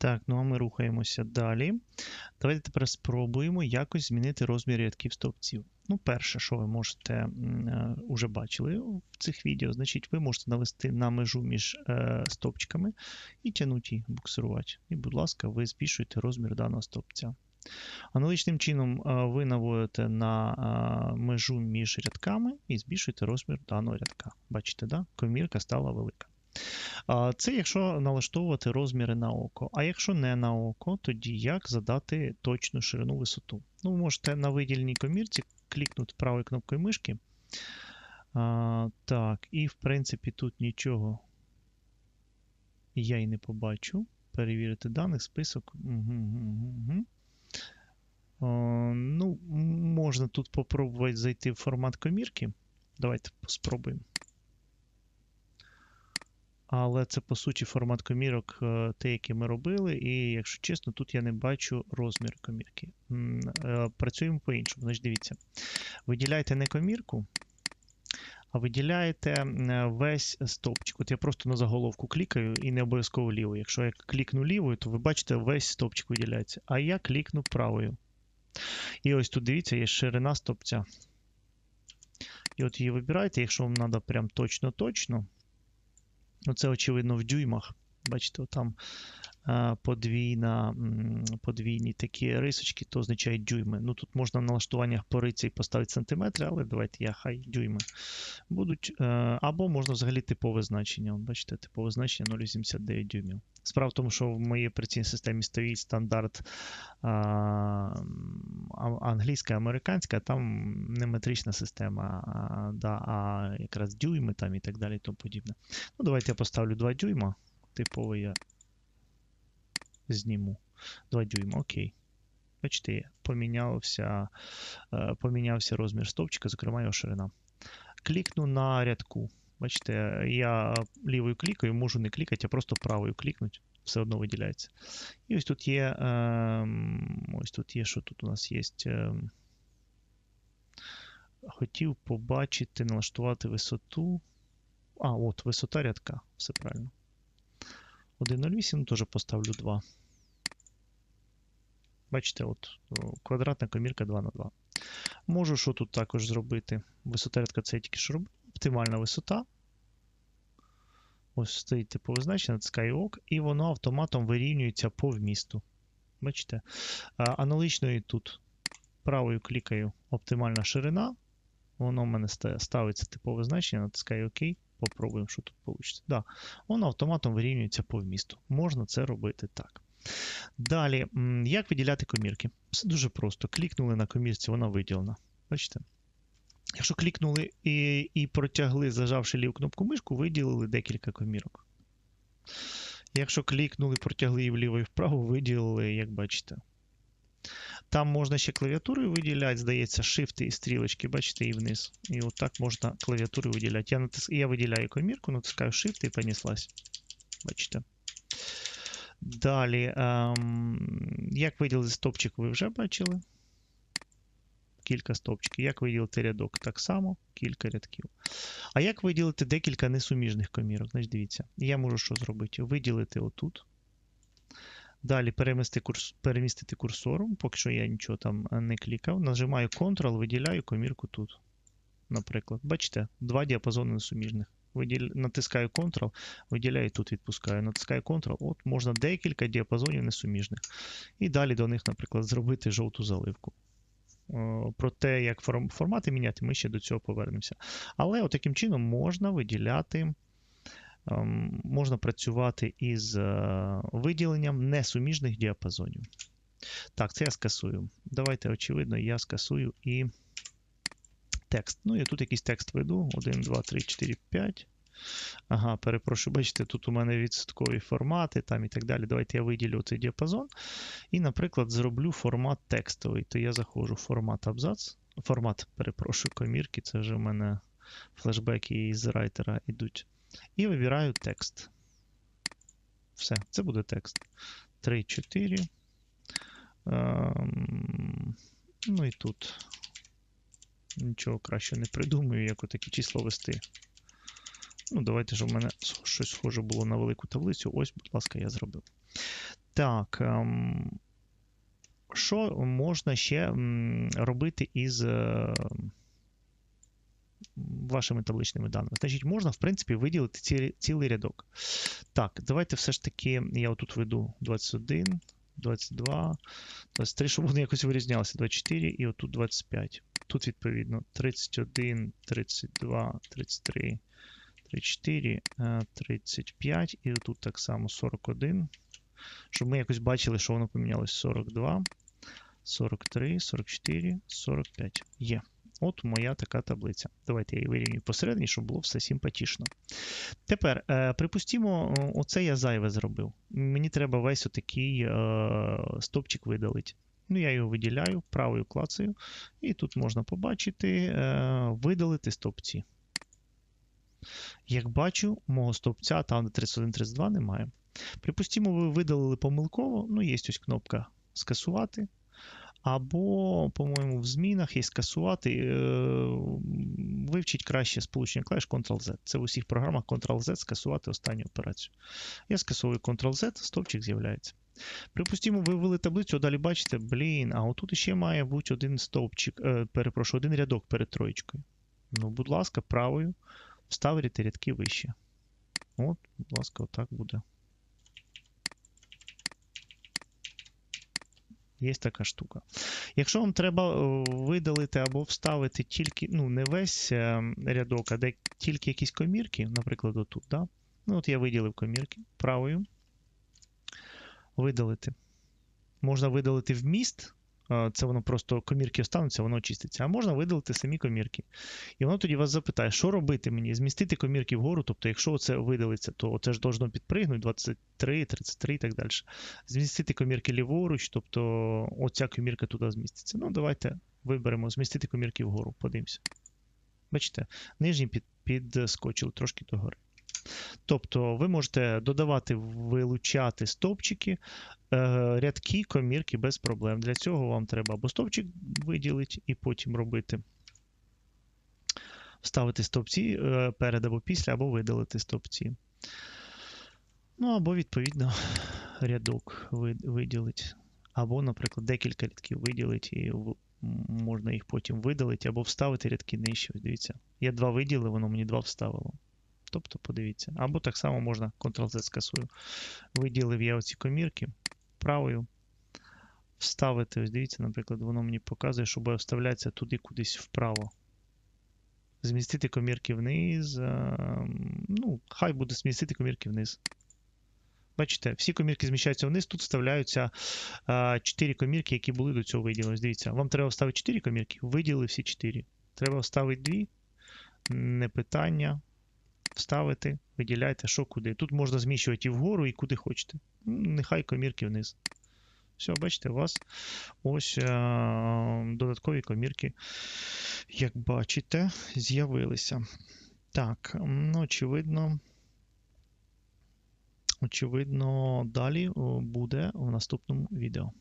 Так, ну а ми рухаємося далі. Давайте тепер спробуємо якось змінити розмір рядків стовпців. Ну, перше, що ви можете м, е, бачили в цих відео, значить, ви можете навести на межу між е, стовпчиками і тягнути їх, буксирувати. І, будь ласка, ви збільшуєте розмір даного стовпця. Аналогічним чином е, ви наводите на е, межу між рядками і збільшуєте розмір даного рядка. Бачите, да? комірка стала велика. Це якщо налаштовувати розміри на око. А якщо не на око, тоді як задати точну ширину висоту? Ну, ви можете на виділеній комірці клікнути правою кнопкою мишки. А, Так, і в принципі тут нічого я і не побачу. Перевірити даних, список. Угу, угу, угу. О, ну, можна тут попробувати зайти в формат комірки. Давайте спробуємо. Але це, по суті, формат комірок, е, те, який ми робили, і, якщо чесно, тут я не бачу розмір комірки. Е, Працюємо по-іншому. Значить, дивіться. Виділяйте не комірку, а виділяєте е, весь стовпчик. От я просто на заголовку клікаю і не обов'язково лівою. Якщо я клікну лівою, то ви бачите, весь стовпчик виділяється. А я клікну правою. І ось тут дивіться, є ширина стовпця. І от її вибираєте, якщо вам треба прям точно-точно. Ну, це, очевидно, в дюймах. Бачите, там подвійна, подвійні такі рисочки, то означають дюйми. Ну, Тут можна в налаштуваннях поритися і поставити сантиметри, але давайте я хай дюйми будуть. Е, або можна взагалі типове значення. Бачите, типове значення 0,89 дюймів. Справа в тому, що в моїй операційній системі стоїть стандарт а, англійська, американська, там не метрична система, а, да, а якраз дюйми там і так далі і тому подібне. Ну, Давайте я поставлю 2 дюйма. Типовий я зніму. 2 дюйма, окей. Бачите, помінявся, помінявся розмір стовпчика, зокрема його ширина. Клікну на рядку. Бачите, я лівою клікаю, можу не клікати, а просто правою клікнути, все одно виділяється. І ось тут є. Ось тут є, що тут у нас є. Хотів побачити, налаштувати висоту. А, от, висота рядка, все правильно. 1,08, теж поставлю 2. Бачите, от квадратна комірка 2 на 2. Можу що тут також зробити. Висота рядка це я тільки що роблю. Оптимальна висота. Ось стоїть типове значення, натискаю ок, і воно автоматом вирівнюється по вмісту. Бачите? Аналогічно і тут. Правою клікаю оптимальна ширина. Воно в мене ставиться типове значення, натискаю ОК. Попробуємо, що тут вийде. Да, Воно автоматом вирівнюється по вмісту. Можна це робити так. Далі, як виділяти комірки? Все дуже просто. Клікнули на комірці, вона виділена. Бачите? Якщо клікнули і і протягли, зажавши ліву кнопку мишку, виділили декілька комірок. Якщо клікнули, протягли і вліво і вправо, виділили, як бачите. Там можна ще клавіатурою виділяти, здається, шифти і стрілочки, бачите, і вниз. І отак можна клавіатурою виділяти. Я натис... я виділяю комірку, натискаю Shift і понеслась. Бачите. Далі, ем, як виділити стопчик, ви вже бачили. Кілька стопчиків. Як виділити рядок? Так само, кілька рядків. А як виділити декілька несуміжних комірок? Значить, дивіться, я можу що зробити? Виділити отут. Далі перемістити, курс, перемістити курсором, поки що я нічого там не клікав. Нажимаю Ctrl, виділяю комірку тут. Наприклад. Бачите, два діапазони несуміжних. Виділ... Натискаю Ctrl, виділяю тут, відпускаю. Натискаю Ctrl, от можна декілька діапазонів несуміжних. І далі до них, наприклад, зробити жовту заливку. Про те, як формати міняти, ми ще до цього повернемося. Але от таким чином можна виділяти. Ем, можна працювати із е, виділенням несуміжних діапазонів. Так, це я скасую. Давайте, очевидно, я скасую і текст. Ну, я тут якийсь текст веду. 1, 2, 3, 4, 5. Ага, перепрошую, бачите, тут у мене відсоткові формати там і так далі. Давайте я виділю цей діапазон. І, наприклад, зроблю формат текстовий. То я заходжу в формат абзац. Формат, перепрошую, комірки. Це вже в мене флешбеки із райтера йдуть. І вибираю текст. Все, це буде текст. 3, 4. Ем, ну і тут нічого краще не придумаю, як отакі число вести. Ну, давайте ж у мене щось схоже було на велику таблицю. Ось, будь ласка, я зробив. Так. ем, Що можна ще робити із е, вашими табличними даними? Значить, можна, в принципі, виділити ці- цілий рядок. Так, давайте все ж таки я отут веду 21, 22, 23, щоб вони якось вирізнялися. 24 і отут 25. Тут, відповідно, 31, 32, 33, 34, е, 35, і тут так само 41. Щоб ми якось бачили, що воно помінялось 42, 43, 44, 45. Є. От моя така таблиця. Давайте я її вирівнюю посередині, щоб було все симпатічно. Тепер, е, припустімо, оце я зайве зробив. Мені треба весь отакий е, стопчик видалити. Ну, я його виділяю, правою клацаю, і тут можна побачити, е, видалити стопці. Як бачу, мого стовпця там, де 31-32 немає. Припустімо, ви видалили помилково, ну, є ось кнопка скасувати. Або, по-моєму, в змінах є скасувати. е, Вивчіть краще сполучення клавіш Ctrl-Z. Це в усіх програмах Ctrl-Z скасувати останню операцію. Я скасовую Ctrl-Z, стовпчик з'являється. Припустімо, ви ввели таблицю, а далі бачите, блін, а отут ще має бути один стовпчик, е, перепрошую, один рядок перед троєчкою. Ну, будь ласка, правою вставити рядки вище. От, будь ласка, отак буде. Є така штука. Якщо вам треба е, видалити або вставити тільки, ну, не весь е, рядок, а де тільки якісь комірки, наприклад, отут, да? ну, от я виділив комірки правою. Видалити. Можна видалити вміст, це воно просто комірки остануться, воно очиститься. А можна видалити самі комірки. І воно тоді вас запитає, що робити мені? Змістити комірки вгору, тобто, якщо це видалиться, то це ж должно підпригнути 23, 33 і так далі. Змістити комірки ліворуч, тобто оця комірка туди зміститься. Ну, давайте виберемо змістити комірки вгору, подивимося. Бачите, нижні під, підскочили трошки догори. Тобто ви можете додавати, вилучати стовпчики, е, рядки, комірки без проблем. Для цього вам треба або стовпчик виділити і потім робити. Вставити стовпці е, перед або після, або видалити стовпці. Ну, або, відповідно, рядок виділити. Або, наприклад, декілька рядків виділити, і можна їх потім видалити, або вставити рядки нижче. Дивіться, я два виділив, воно мені два вставило. Тобто, подивіться. Або так само можна Ctrl-Z скасую. Виділив я оці комірки правою. Вставити, ось дивіться, наприклад, воно мені показує, що буде вставлятися туди кудись вправо. Змістити комірки вниз. ем, Ну, хай буде змістити комірки вниз. Бачите, всі комірки зміщаються вниз, тут вставляються 4 комірки, які були до цього виділені. Дивіться, вам треба вставити 4 комірки, виділили всі 4. Треба вставити 2. Не питання. Вставити, виділяйте, що куди. Тут можна зміщувати і вгору, і куди хочете. Нехай комірки вниз. Все, бачите, у вас ось е, додаткові комірки, як бачите, з'явилися. Так, очевидно. Очевидно, далі буде в наступному відео.